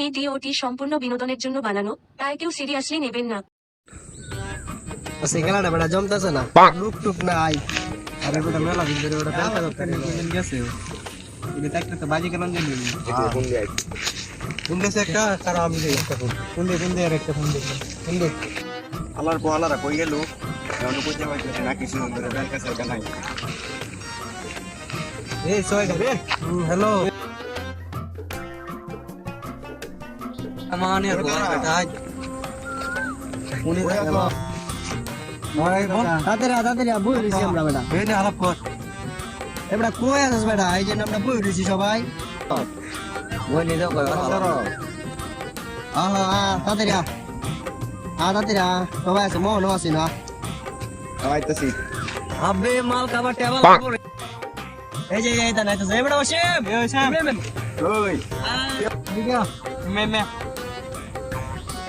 ভিডিওটি সম্পূর্ণ বিনোদনের জন্য বানানো তাই কেউ সিরিয়াসলি নেবেন না। সে খেলাটা বেটা জমতেছে না। লুক টুক নাই। আরে বেটা মেলা দিন ধরে বেটা ধরতে দিন গেছে। এটা একটা তো বাজি কেন জানি ফোন দেছে একটা? তারা আমি দেই। একটা ফোন ফোন দে ফোন দে আর একটা ফোন দে ফোন দে আলার কই গেল? এখন কইতে পারতেছে না কিছু ধরে ব্যাংক কাছে নাই। এই সবাই রে হ্যালো দিছি আমরা কই আছিস বেটা? এই যে বই সবাই। বই নিয়ে যাও আহা তাদের আ আ। তাদের সবাই আছে মন আছে না। আইতাছি। আবে মাল কাবার টেবল এই যে এই তা নাই তো এবড়া ওশেম এই ওশেম ওই। মে মে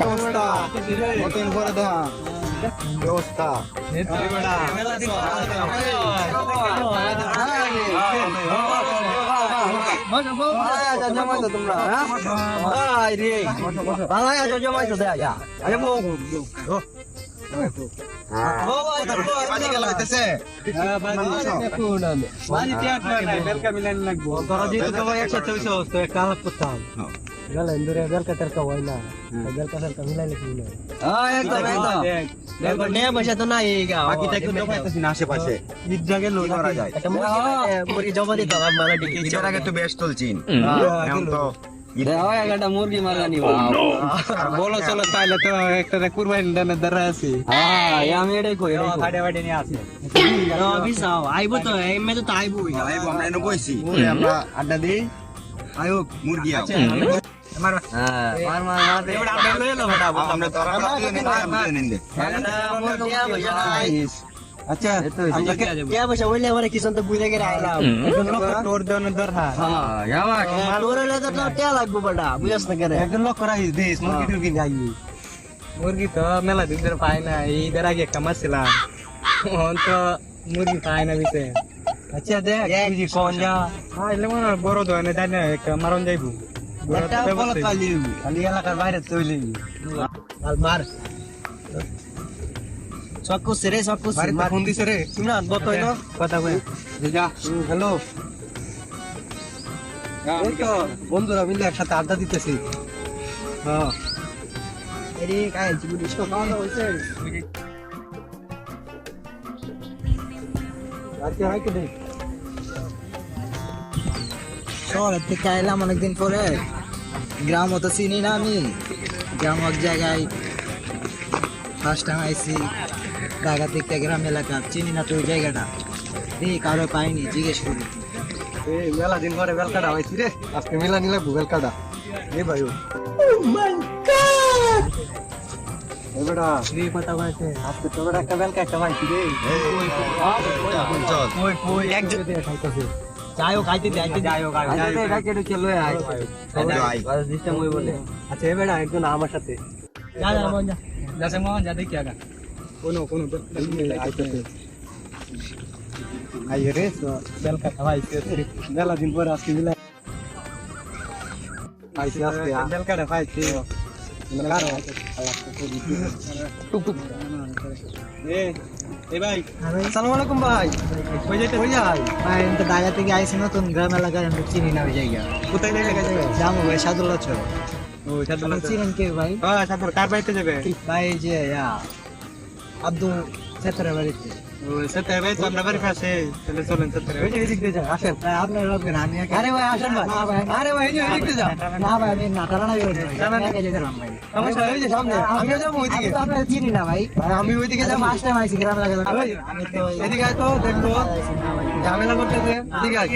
অবস্থা মতন করে দা ব্যবস্থা বাজি তো পাইতেছি না আশেপাশে। কি করা যায় ঈদের বেশ চলছিন এখন তো মুরগি মারা নিব। বলো চলো তাইলে তো একটা কুরবানি দানের দ্বারা আছে। আমি এটাই কই আইবো তো এমনি তো আইবো আইবো আমরা এনে বইছি আমরা আড্ডা দিই। আয়ো মুরগি আও। মার মার মার এবার আমরা লয়ে লো বেটা আমরা তো আমরা নিন্দে আচ্ছা আমরা কে কে বসে বললে আমার কিছু তো বুঝে গেলে আইলাম তোর দেন দরহা তোর হলে তো কে লাগবো বেটা বুঝছ না কেন? একজন লোক করা দিস মুরগি টুরগি যাই মুরগি তো মেলা দিন ধরে পাই না ঈদের আগে একটা মারছিলাম। এখন তো মুরগি পাই না দিতে আচ্ছা দেখ তুই কোন যা। হ্যাঁ মনে বড় দোকানে তাই না মারণ যাইবো। বড় তো বল কালি কালি এলাকার বাইরে চলে আর মার। চক্কু সেরে চক্কু বাড়িতে ফোন দিছে রে। ইমরান বতই না? কথা কই যা। হ্যালো। ওই তো বন্ধুরা মিলে একসাথে আড্ডা দিতেছি। হ্যাঁ। এরে কাই চিবুড়ি সব খাওয়া হইছে? আর কি হয় শহর থেকে এলাম অনেকদিন পরে। গ্রাম তো চিনি না আমি। গ্রাম এক জায়গায় ফার্স্ট টাইম আইসি থেকে গ্রাম এলাকা চিনি না তো ওই জায়গাটা। দেখি কারও পাইনি জিজ্ঞেস করি। এই মেলা দিন পরে বেলকাটা হইছি রে। আজকে মেলা নিলে বেলকাটা। এ ভাই এবারে শ্রী কথা কয়েছে আজকে তো বেটা একটা বেলকা একটা পাইছি রে। ওই ওই এক যাই হোক আইতে যাইতে যাই হোক চলো আয় সিস্টেম ওই বলে। আচ্ছা এ একজন আমার সাথে। যা যা মন যা। মোহন যা দেখি আগা। কোনো কোনো তো আইয়ে রে বেলকা খাওয়াইছে মেলা দিন পরে আজকে মিলা পাইছি আজকে বেলকাটা থেকে আইসি নতুন গ্রাম চিনি না ওই জায়গা। কোথায় যাইতে ভাই সাদুল্লাহ চিনেন কে ভাই? সাদুল কার বাড়িতে যাবে? ভাই যে আব্দুল সেতারা বাড়িতে। ভাই তো আমরা বাড়ি পাশে। চলে চলেন সেটা ওই যে এদিক দিয়ে যান, আসেন। আপনার রাখবেন আমি আরে ভাই আসেন ভাই। আরে ভাই এই যে দিয়ে যান। না ভাই আমি ভাই। যেতে ভাই। সমস্যা যে সামনে। আমিও যাব ওইদিকে। চিনি না ভাই। আমি ওইদিকে আমি যাব। ফার্স্ট টাইম আইছি আমি তো এদিকে তো দেখব। ঝামেলা এদিকে আয়।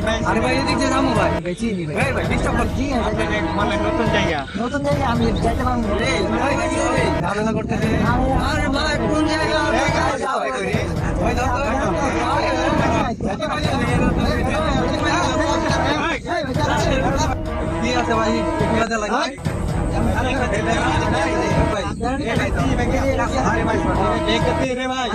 ভাই আরে ভাই এদিক দিয়ে যাব ভাই চিনি ভাই ভাই ডিস্টার্ব কর কি আছে মানে নতুন জায়গা নতুন জায়গায় আমি যাইতে পারব এই, ঝামেলা করতেছে আরে ভাই কোন জায়গা ওই ধর কি আছে ভাই আছে লাগে রে ভাই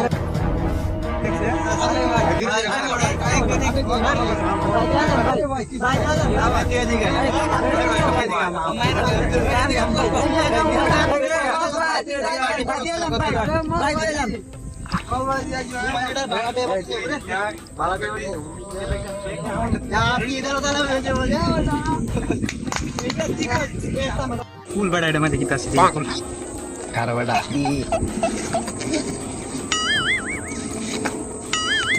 ফুল বেড়া এটা মাঝে কিতা আছে খারাপ বেটা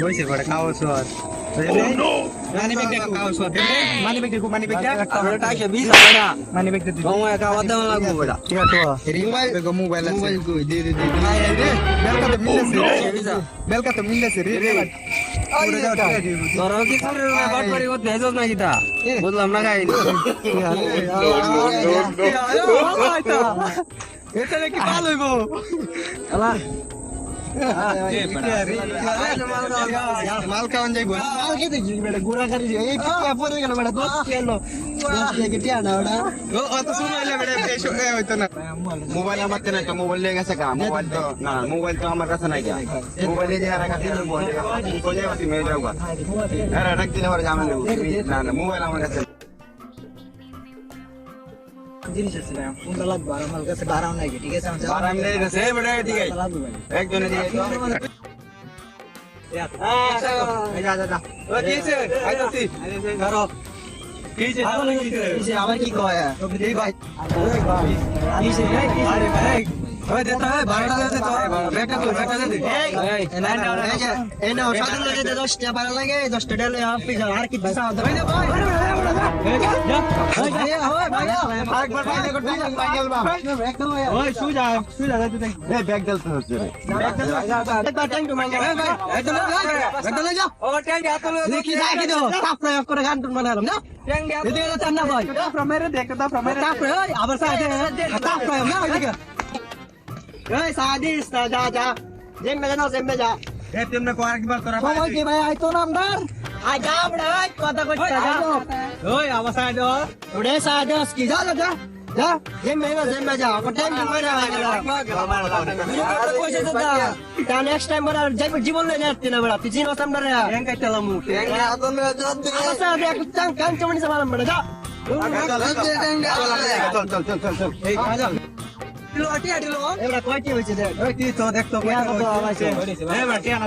হইছে বড় খাও সর মানি ব্যাগ দেখো খাও সর মানি ব্যাগ দেখো মানি ব্যাগ আমরা টাকা বিশ বেটা মানি ব্যাগ দেখো সময় খাওয়া দাওয়া লাগবো বেটা ঠিক আছে মোবাইল দেখো মোবাইল আছে মোবাইল কই দে দে দে বেলকা তো মিলছে রে বেলকা তো মিলছে রে তোর কি করে বাট করে করতে হেজস না কিটা বুঝলাম না গাই এটা কি ভালো হইবো মাল খাওয়ান যাইবো ও অত সময় হইলে বেড়ে বেশ হইতো না মোবাইল আমার কাছে নাই তো মোবাইল লেগে গেছে কা মোবাইল তো না মোবাইল তো আমার কাছে নাই গা মোবাইল তো পরে মোবাইল আমার কাছে ধরো কিছে আবার কি কয় এই ভাই আরে ভাই ওই দে তো বারোটা দে তো ব্যাগটা তো ব্যাগটা দে এই নাও সাধারণ লাগে দশটা বারো লাগে দশটা ডেলে আপনি যাও আর কি দিশা হবে একবার ফাইনাল করতে ফাইনাল বা ওই সুজা সুজা দে তুই এই ব্যাগ দিলতে হচ্ছে রে একবার টাইম টু মাঙ্গা ভাই একদম একদম যাও ও ট্যাঙ্গে হাত লো দেখি যাই কি দাও তাপ প্রয়োগ করে গান টুন বানালাম না ট্যাঙ্গে হাত এদিকে চান না ভাই প্রমেরে দেখ তো প্রমেরে তাপ প্রয়োগ আবার সাথে তাপ প্রয়োগ না ওইদিকে এই সাদিস না যা যা জেমবে যা জেমবে যা সময় কি ভাই আইতো না আমদার আই যা বড় কথা কইতা যা ওই আওয়াজ আই দো ওরে সাদিস কি যা যা যা না যা টাইম করে তা নেক্সট টাইম বড় যাইব জীবন লই নেতে না বড় পিছিন ওসাম ধরে ট্যাঙ্গ কাইতালাম মু আবার সাথে এক চাং কান চমনি সালাম বড় যা চল চল চল চল চল এই কাজল লটি আডিলো এবারে কয়টি হইছে দেখ? কি তো দেখতো তো টিয়া? এ বেটি আনা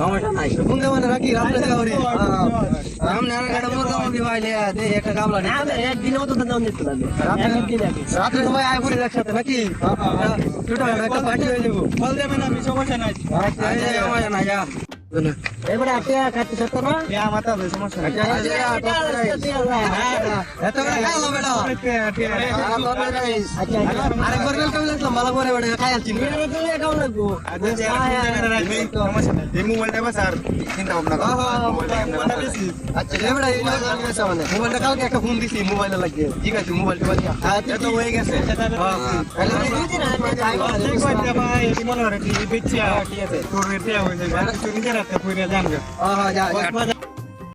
গাওরি আমনে আর গাড়া মোর গাম দি ভাইলে দে একটা গামলা না একদিন মতো দাম দিতে লাগে একদিন রাতে সময় আয় পড়ে একসাথে নাকি? ছোট একটা পার্টি হয়ে যাব বল দেবে না সমস্যা নাই সমস্যা নাই মোবাইলটা আচ্ছা কালকে একটা ফোন দিছি মোবাইলে লাগিয়ে ঠিক আছে মোবাইলটা হয়ে গেছে ভাই মনে হয় কি বিচ্ছা তোর হয়ে যাবে তুই নিজের হাতে পুরে জানবে হ্যাঁ যা